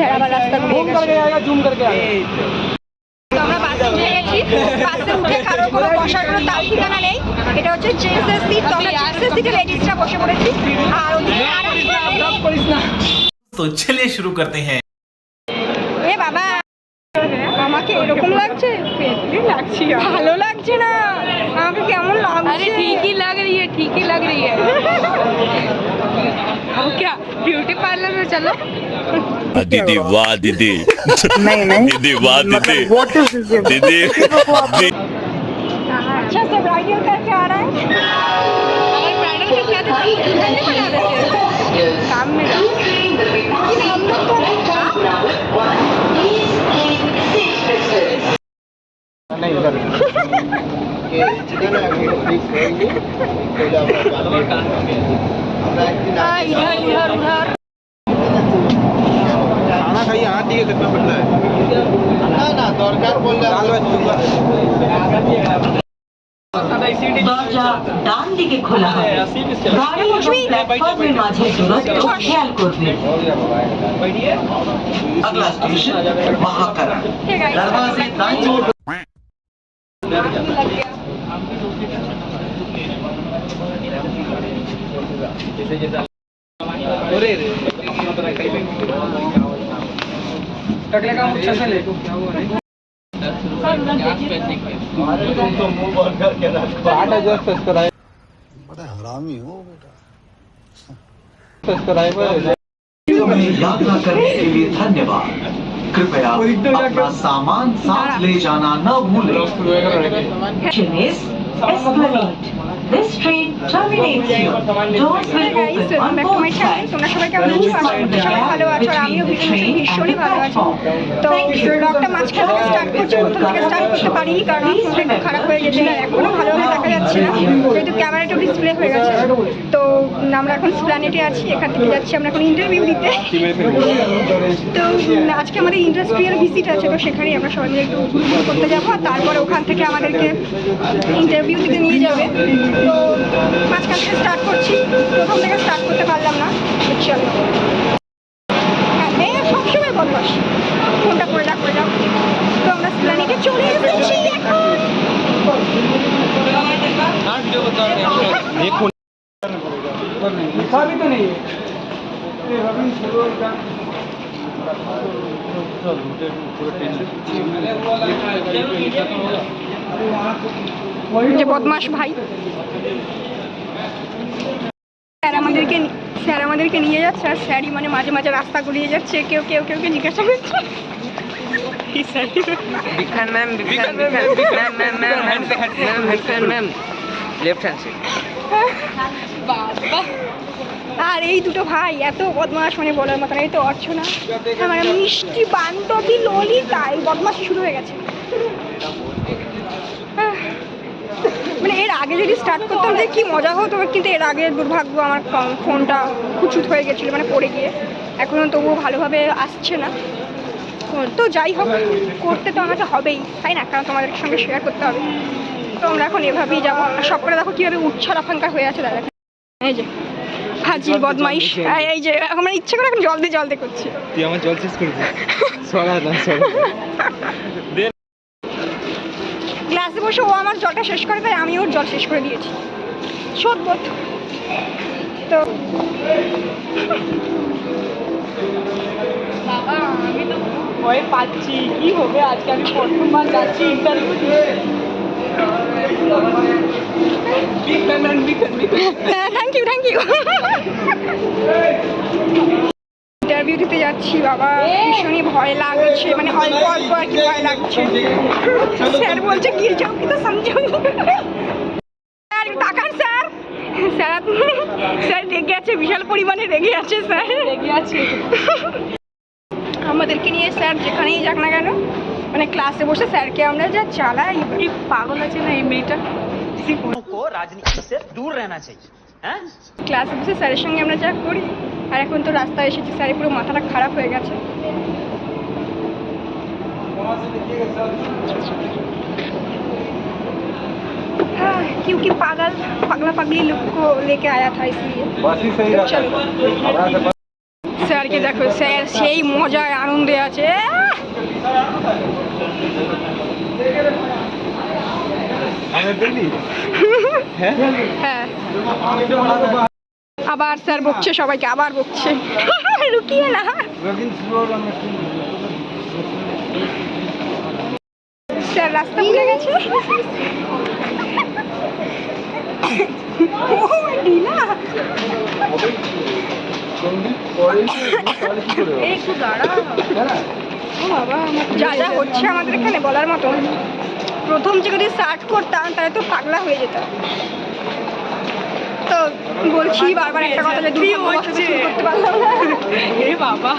Sir আবার রাস্তা ঘুরে গেছে জুম করকে তো আমরা বাসে উঠে গেছি বাসে উঠে কারোর কোনো বসার কোনো তাল ঠিকানা নেই এটা হচ্ছে জেন্টসের সিট তো আমরা জেন্টসের সিটে লেডিসরা বসে পড়েছি আর ওদিকে আর করিস না तो चलिए शुरू करते हैं এ বাবা আমাকে এরকম লাগছে লাগছে ভালো লাগছে না আমাকে কেমন লাগছে अरे ठीक ही लग रही है ठीक ही लग रही है अब क्या ब्यूटी पार्लर में चलो। दीदी वाह दीदी। दीदी वाह दीदी। दीदी अच्छा से ब्राइडल करके आ रहा है। ब्राइडल के क्या दुल्हन नहीं काम में हम लोग तो नहीं हाँ, इधर ये इधर आगे है দরজা ডান দিকে খোলা হবে গাড়ি এবং প্ল্যাটফর্মের মাঝে দূরত্ব খেয়াল করবেন अगला स्टेशन महाकरण ठीक है दरवाजे दाईं ओर लग गया टकले का मुझे से ले आठ हजार सब्सक्राइब बड़ा हरामी हो बेटा यात्रा करने के लिए धन्यवाद कृपया अपना सामान साथ ले जाना न भूलें. This train terminates here. Doors will open. on both sides. তোমরা সবাই কেমন আছো? আশা করি সবাই ভালো আছো আর আমিও ভীষণ ভীষণ ভীষণই ভালো আছি। তো ব্লগটা মাঝখান থেকে স্টার্ট করছি প্রথম থেকে স্টার্ট করতে পারিনি কারণ ফোনটা একটু খারাপ হয়ে গেছে এখনও ভালোভাবে দেখা যাচ্ছে না যেহেতু ক্যামেরাটা ডিসপ্লে হয়ে গেছে। তো আমরা এখন স্প্ল্যানেটে আছি এখান থেকে যাচ্ছি আমরা এখন ইন্টারভিউ দিতে তো আজকে আমাদের ইন্ডাস্ট্রিয়াল ভিজিট আছে তো সেখানেই আমরা সবাই মিলে একটু করতে যাব তারপরে ওখান থেকে আমাদেরকে ইন্টারভিউ দিতে নিয়ে যাবে। তো মাঝখান স্টার্ট করছি। প্রথম থেকে স্টার্ট করতে পারলাম না। হ্যাঁ মেয়ে সবসময় বদমাস ফোনটা করে যা করে তো আমরা স্প্লানিকে চলে এসেছি এখন। সবই তো নেই যে বদমাস ভাই। স্যার আমাদেরকে স্যার আমাদেরকে নিয়ে যাচ্ছে আর স্যারই মানে মাঝে মাঝে রাস্তা গড়িয়ে যাচ্ছে। কেউ কেউ কেউ কেউ জিজ্ঞাসা করছে? আর এই দুটো ভাই এত বদমাস মানে বলার মতো এই তো অর্চনা। মানে মিষ্টি বান্ধবী ললিতা এই বদমাসি শুরু হয়ে গেছে। মানে এর আগে যদি স্টার্ট করতাম যে কি মজা হতো কিন্তু এর আগে দুর্ভাগ্য আমার ফোনটা খুচুত হয়ে গেছিল মানে পড়ে গিয়ে। এখনও তবুও ভালোভাবে আসছে না। তো যাই হোক করতে তো আমাকে হবেই তাই না? কারণ তোমাদের সঙ্গে শেয়ার করতে হবে। তো আমরা এখন এভাবেই যাব। আর সব করে দেখো কীভাবে উচ্ছার আকাঙ্ক্ষা হয়ে আছে দাদা। এই যে হাজি বদমাইশ। এই- এই যে আমার ইচ্ছে করে এখন জল দিয়ে জল দিয়ে করছি। তুই আমার জল শেষ করে দিস সরা না সরা। পাশে বসে ও আমার জলটা শেষ করে তাই আমি ওর জল শেষ করে দিয়েছি। শোধ বোধ। তো বাবা আমি তো ভয় পাচ্ছি। কি হবে আজকে? আমি প্রথমবার যাচ্ছি interview thank you thank you দিতে যাচ্ছি বাবা। ভীষণই ভয় লাগছে মানে অল্প অল্প আর কি ভয় লাগছে। স্যার বলছে কি যাও তো সমঝো স্যার তাকান স্যার। স্যার স্যার রেগে আছে বিশাল পরিমাণে রেগে আছে স্যার। রেগে আছে। আমাদেরকে নিয়ে স্যার যেখানেই যাক না কেন মানে ক্লাসে বসে স্যারকে আমরা যা চালাই। পাগল আছে না এই মেয়েটা? রাজনীতি দূর রাখা চাই रहना चाहिए हैं ক্লাসে বসে স্যারের সঙ্গে আমরা যা করি আর এখন তো রাস্তায় এসেছি স্যারের পুরো মাথাটা খারাপ হয়ে গেছে हाँ, क्योंकि पागल पगला पगली लुक को लेके आया था इसलिए बस ही सही चलो। रहता है স্যারকে দেখো স্যার সেই মজায় আনন্দে আছে হ্যাঁ? আবার স্যার বকছে সবাইকে আবার বকছে। লুকিয়ে না। স্যার রাস্তা ভুলে গেছে। আমার যা যা হচ্ছে আমাদের এখানে বলার মতো প্রথম যে যদি স্টার্ট করতাম তাহলে তো পাগলা হয়ে যেতাম তো বলছি বারবার একটা কথা যে দুই হচ্ছে করতে পারলাম না ए बाबा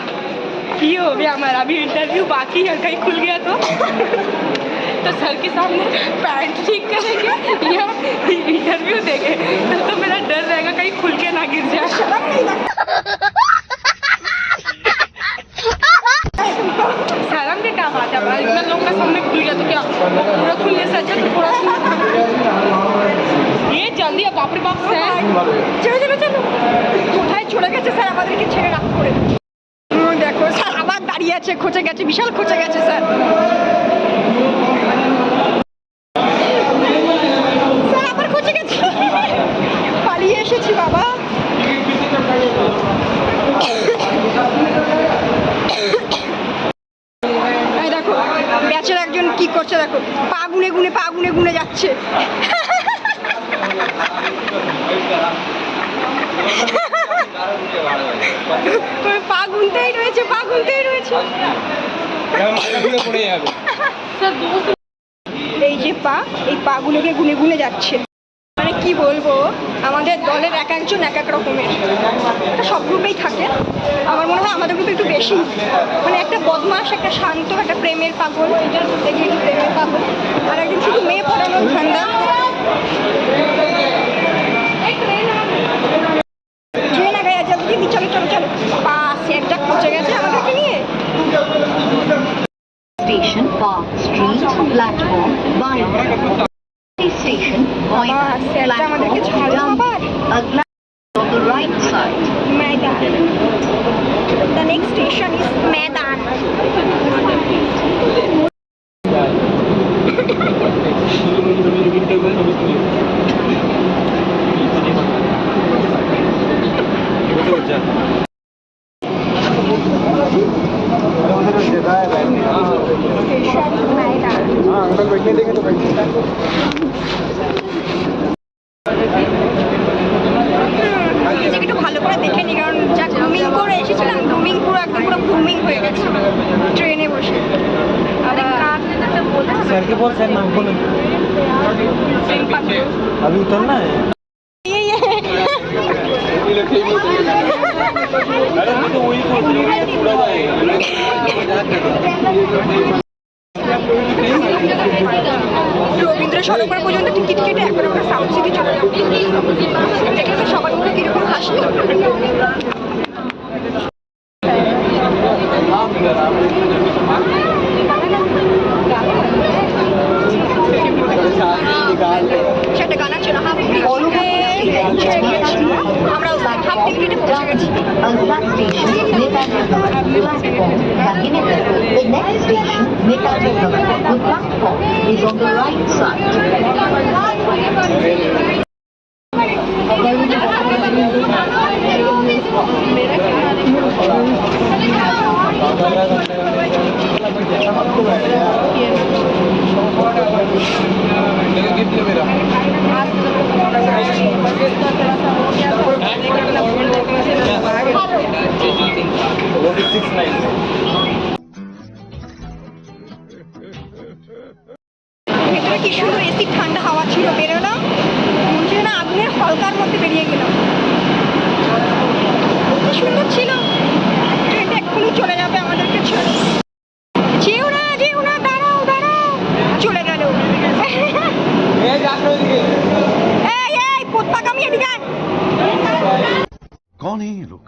की हो गया हमारा अभी इंटरव्यू बाकी है कहीं खुल गया तो तो सर के सामने पैंट ठीक करेंगे या इंटरव्यू देंगे तो मेरा डर रहेगा कहीं खुल के ना गिर जाए शर्म की क्या बात है भाई इतना लोग का सामने खुल गया तो क्या वो पूरा खुलने से अच्छा तो थोड़ा सा ये जल्दी अब बाप रे बाप सर চলো চলো চলো কোথায় চলে গেছে স্যার আমাদেরকে ছেড়ে রাখ করে হুম, দেখো স্যার আবার দাঁড়িয়ে আছে খোঁচে গেছে বিশাল খোঁচে গেছে স্যার স্যার আবার খোঁচে গেছে পালিয়ে এসেছি বাবা ব্যাচের একজন কি করছে দেখো, পা গুনে গুনে, পা গুনে গুনে যাচ্ছে। পা গুনতেই রয়েছে, পা গুনতেই রয়েছে। এই যে পা, এই পাগুলোকে গুনে গুনে যাচ্ছে। মানে কি বলব, আমাদের দলের এক একজন এক এক রকমের। সব গ্রুপেই থাকে। আমার আমাদের গ্রুপে একটু বেশি। মানে একটা বদমাস একটা শান্ত একটা প্রেমের পাগল। দেখি একটু প্রেমের পাগল। আর একজন শুধু মেয়ে পড়ানোর ধান্দা। ট্রেন আগে দিদি চলো চলো চলো। বাস একটা পৌঁছে গেছে আমাদেরকে নিয়ে। আমাদেরকে. আবার। The right side. Maidan. The next station is Maidan. একটু ভালো করে দেখে নি কারণ যা গ্রুমিং করে এসেছিলাম গ্রুমিং পুরো একদম পুরো গ্রুমিং হয়ে গেছে ট্রেনে বসে আরে কাজ নিতে বলতে सर के बोल सर नाम बोलो अभी उतरना है अरे मैं तो वही सोच रही हूँ पूरा রবীন্দ্র সরোবর পর্যন্ত টিকিট কেটে এখন আমরা সাউথ সিটি চলে যাবো কিরকম হাসি সেটা গান ছিল হাফ আমরা হাফ টিকিটে পৌঁছে গেছি The platform is on the right side. কি সুন্দর এসি ঠান্ডা হাওয়া ছিল? বেরোলাম মনে হচ্ছে না আগুনের হলকার মধ্যে বেরিয়ে গেলাম কি সুন্দর ছিল ট্রেনটা এক্ষুনি চলে যাবে আমাদেরকে ছেড়ে যেও না যেও না দাঁড়াও দাঁড়াও চলে গেল এই এই পোত্তা কামিয়ে এদিকে আয়। कौन है ये लोग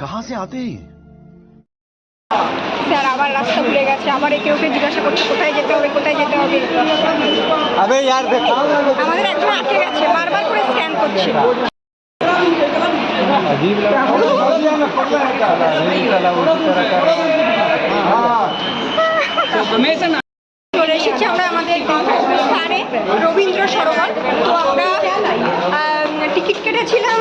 कहाँ से आते हैं আর আবার রাস্তা ভুলে গেছে। আবার একে ওকে জিজ্ঞাসা করছে কোথায় যেতে হবে কোথায় যেতে হবে? আমাদের একজন আটকে গেছে বারবার করে স্ক্যান করছে। চলে এসেছি আমরা আমাদের স্থানে রবীন্দ্র সরোবর। তো আমরা টিকিট কেটেছিলাম।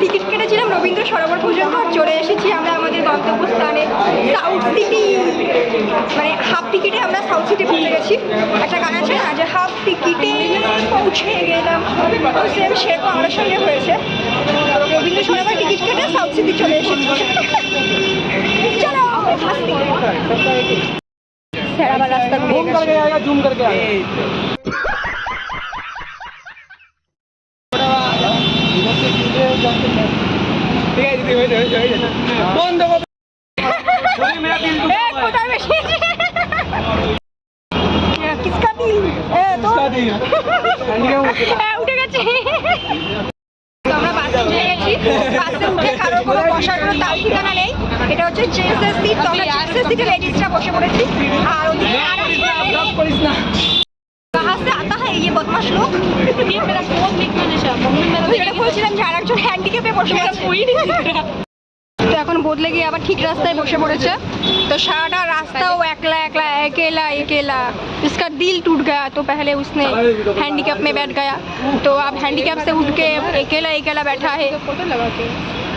টিকিট কেটেছিলাম রবীন্দ্র সরোবর পর্যন্ত আর চলে এসেছি আমরা আমাদের গন্তব্যস্থানে সাউথ সিটি মানে হাফ টিকিটে আমরা সাউথ সিটি পৌঁছে গেছি। একটা গান আছে না যে হাফ টিকিটে পৌঁছে গেলাম। তো সেম সেরকম আমাদের সঙ্গে হয়েছে। রবীন্দ্র সরোবর টিকিট কেটে সাউথ সিটি চলে এসেছি। চলো স্যার আবার রাস্তা ঘুরে গেছে ए, কোথায় বসিয়েছে? কিসকা দিল? এ, তো? হ্যাঁ, উঠে গেছে। তো আমরা বাসে উঠে গেছি। বাসে উঠে কারোর কোনো বসার কোনো তাল ঠিকানা নেই। এটা হচ্ছে জেন্টসের সিট তো আমরা জেন্টসের সিটে লেডিসরা বসে পড়েছি আর ওদিকে আর कहाँ से आता है ये बदमाश लोग ये मेरा फोन देखना नेशा मम्मी मेरा যেটা বলছিলাম যে আরেকজন হ্যান্ডিক্যাপে বসে আছে তো এখন বদলে গিয়ে আবার ঠিক রাস্তায় বসে পড়েছে तो सारा रास्ता वो एकला एकला अकेला अकेला इसका दिल टूट गया तो पहले उसने हैंडीकैप में बैठ गया तो अब हैंडीकैप से उठ के अकेला अकेला बैठा है फोटो लगा के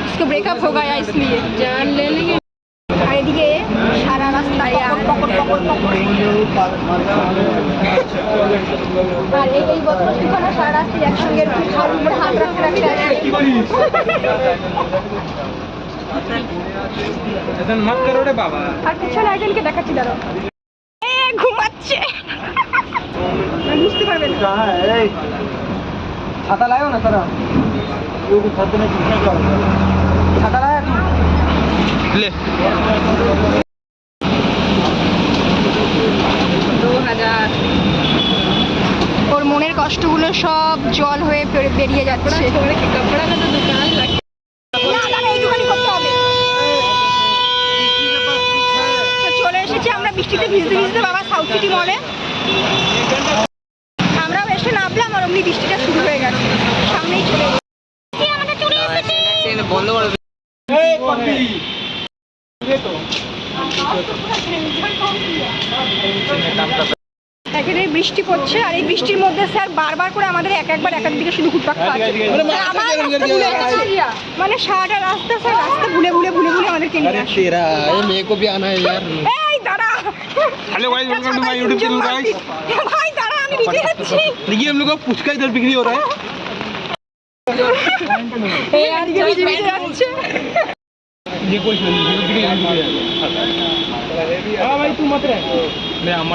उसको ब्रेकअप हो गया इसलिए जान ले लेंगे আর এদিকে সারা সারা একসঙ্গে দেখাচ্ছি বুঝতে পারবেন ছাতা লাগাও না তারা ছাতা লাগা সব জল হয়ে বের- বেরিয়ে যাচ্ছে। চলে এসেছি আমরা বৃষ্টিতে ভিজতে ভিজতে বাবা সাউথ সিটি মলে আমরাও এসে নামলাম আর অমনি বৃষ্টিটা শুরু হয়ে গেল সামনেই চলে। বন্ধ করে এখানে বৃষ্টি পড়ছে আর এই বৃষ্টির মধ্যে স্যার বারবার করে আমাদের এক একবার এক এক দিকে শুধু ঘুরপাক খাওয়াচ্ছে স্যার, আবার রাস্তা ভুলে গেছে। মানে সারাটা রাস্তা স্যার রাস্তা ভুলে ভুলে ভুলে ভুলে আমাদেরকে নিয়ে আসে तेरा ये मेरे को भी आना है यार এই দাঁড়া Hello guys, welcome to my YouTube channel, guys. ভাই দাঁড়া আমি নিচে যাচ্ছি देखिए हम लोग का पुचका इधर बिक्री हो रहा है এই আজকে ভিজে ভিজে যাচ্ছে ये कोई नहीं हाँ भाई तू मत रह मैं हमारे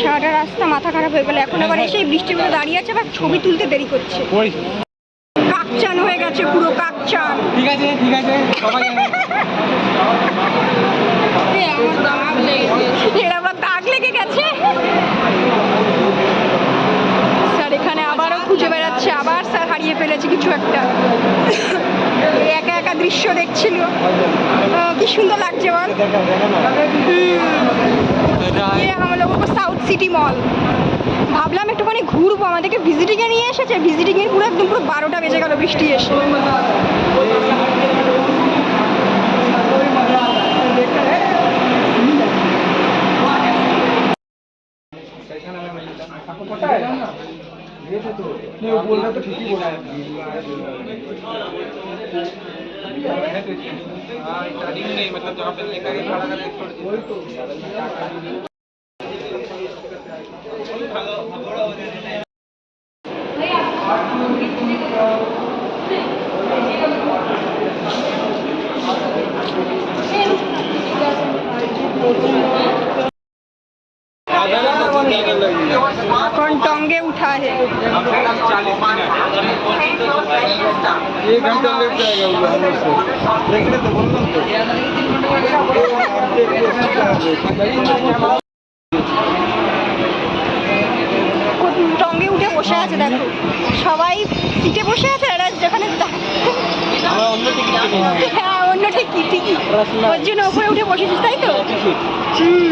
সারাটা রাস্তা মাথা খারাপ হয়ে গেল। এখন আবার এসে বৃষ্টির মধ্যে দাঁড়িয়ে আছে আবার ছবি তুলতে দেরি করছে। কাকচান হয়ে গেছে পুরো কাকচান। ঠিক আছে ঠিক আছে সবাই এর আবার দাগ লেগে গেছে। স্যার এখানে আবারও খুঁজে বেড়াচ্ছে আবার স্যার হারিয়ে ফেলেছে কিছু একটা। একা একা দৃশ্য দেখছিল। কি সুন্দর লাগছে বল। সাউথ সিটি মল ভাবলাম একটুখানি ঘুরবো। আমাদেরকে ভিজিটিংয়ে নিয়ে এসেছে। ভিজিটিং ভিজিটিংয়ে পুরো একদম পুরো বারোটা বেজে গেল বৃষ্টি এসে। नहीं वो बोल रहा तो ठीक ही बोला है। हाँ नहीं मतलब जहाँ पे लेकर कौन टोंगे उठा है एक घंटा लेट जाएगा वो हम लोग से देखने तो बोल तो টঙ্গে উঠে বসে আছে দেখো সবাই সিটে বসে আছে এরা যেখানে আমরা অন্য টিকিট হ্যাঁ অন্য ঠিক ঠিকই ওর জন্য উপরে উঠে বসেছিস তাই তো হুম